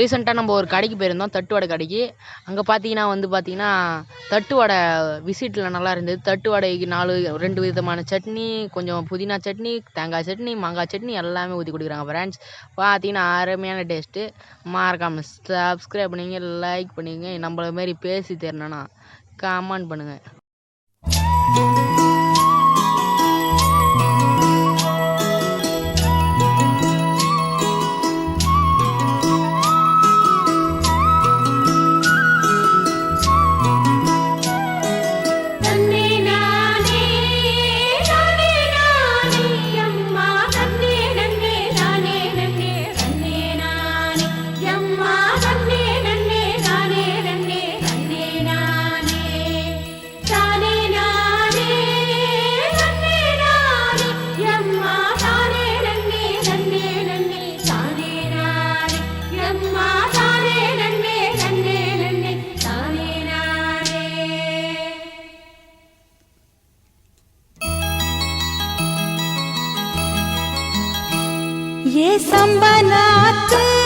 ரீசெண்டாக நம்ம ஒரு கடைக்கு போயிருந்தோம் தட்டு வடை கடைக்கு. அங்கே பார்த்தீங்கன்னா வந்து பார்த்தீங்கன்னா தட்டு வடை விசிட்டில் நல்லா இருந்தது. தட்டு வடைக்கு நாலு ரெண்டு விதமான சட்னி கொஞ்சம் புதினா சட்னி தேங்காய் சட்னி மாங்காய் சட்னி எல்லாமே ஊற்றி கொடுக்குறாங்க ஃப்ரெண்ட்ஸ் பார்த்தீங்கன்னா அருமையான டேஸ்ட்டு மறக்காமல் சப்ஸ்கிரைப் பண்ணுங்க லைக் பண்ணுங்க. நம்மள மாரி பேசி தெரியணும்னா கமெண்ட் பண்ணுங்கள் ये सम्बनात्